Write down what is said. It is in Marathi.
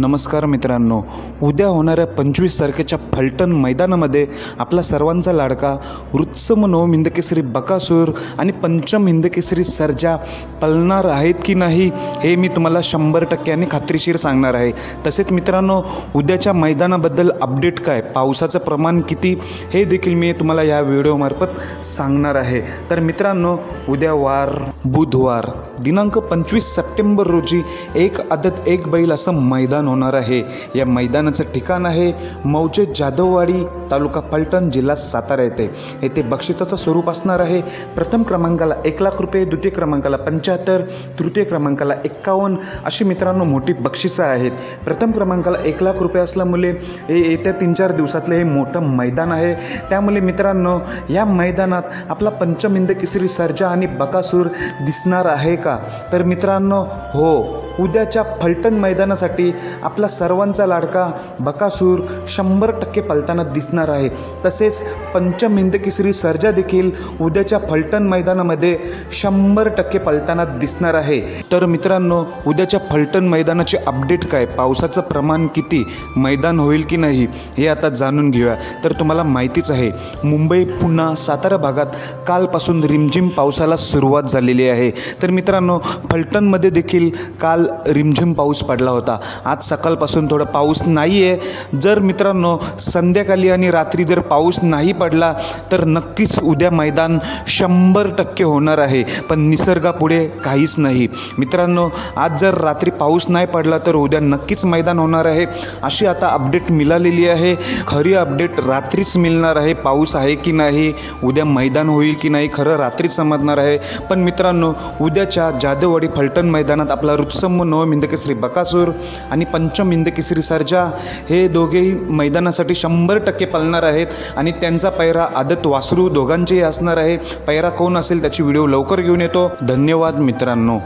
नमस्कार मित्रांनो. उद्या होणाऱ्या पंचवीस तारखेच्या फलटण मैदानामध्ये आपला सर्वांचा लाडका वृत्सम नवम हिंदकेसरी बकासूर आणि पंचम हिंदकेसरी सर्जा पळणार आहेत की नाही हे मी तुम्हाला शंभर टक्क्याने खात्रीशीर सांगणार आहे. तसेच मित्रांनो उद्याच्या मैदानाबद्दल अपडेट काय पावसाचं प्रमाण किती हे देखील मी तुम्हाला या व्हिडिओमार्फत सांगणार आहे. तर मित्रांनो उद्या वार बुधवार दिनांक पंचवीस सप्टेंबर रोजी एक आदत एक बैल असं मैदान होणार आहे. या मैदानाचं ठिकाण आहे मौजे जाधववाडी तालुका फलटण जिल्हा सातारा येथे येथे बक्षिताचं स्वरूप असणार आहे. प्रथम क्रमांकाला एक लाख रुपये द्वितीय क्रमांकाला पंच्याहत्तर तृतीय क्रमांकाला एक्कावन्न अशी मित्रांनो मोठी बक्षिसं आहेत. प्रथम क्रमांकाला एक लाख रुपये असल्यामुळे हे येत्या तीन चार दिवसातलं हे मोठं मैदान आहे. त्यामुळे मित्रांनो या मैदानात आपला पंचमिंद केसरी सर्जा आणि बकासूर दिसणार आहे का? तर मित्रांनो हो उद्याच्या फलटण मैदानासाठी आपला सर्वांचा लाडका बकासूर शंभर टक्के पलताना दिसणार आहे. तसेच पंचम केसरी सर्जा देखील उद्याच्या फलटण मैदानामध्ये शंभर टक्के पलताना दिसणार आहे. तर मित्रांनो उद्याच्या फलटण मैदानाचे अपडेट काय? पावसाचं प्रमाण किती? मैदान होईल की नाही? हे आता जाणून घेऊया. तर तुम्हाला माहितीच आहे मुंबई पुन्हा सातारा भागात कालपासून रिमझिम पावसाला सुरुवात झालेली आहे. तर मित्रांनो फलटणमध्ये देखील काल रिमझिम पाऊस पडला होता. आज सकाळपासून थोडा पाऊस नाही आहे जर मित्रांनो संध्याकाळी आणि आणि रात्री जर पाऊस नाही पडला तर नक्कीच उद्या मैदान शंभर टक्के होणार आहे. पण निसर्गापुढे काहीच नाही. मित्रांनो आज जर रात्री पाऊस नाही पडला तर उद्या नक्कीच मैदान होणार आहे. अशी आता अपडेट मिळालेली आहे. खरी अपडेट रात्रीच मिळणार आहे. पाऊस आहे की नाही उद्या मैदान होईल की नाही खरं रात्रीच समजणार आहे. पण मित्रांनो उद्याच्या जादववाडी फलटण मैदानात आपला रुत्सम नवम हिंदकेसरी बकासूर आणि पंचम हिंदकेसरी सर्जा हे दोघेही मैदानासाठी शंभर टक्के पळणार आहेत आणि त्यांचा पैरा आदत वासरू दोघांचेही असणार आहे. पैरा कोण असेल त्याची व्हिडिओ लवकर घेऊन येतो. धन्यवाद मित्रांनो.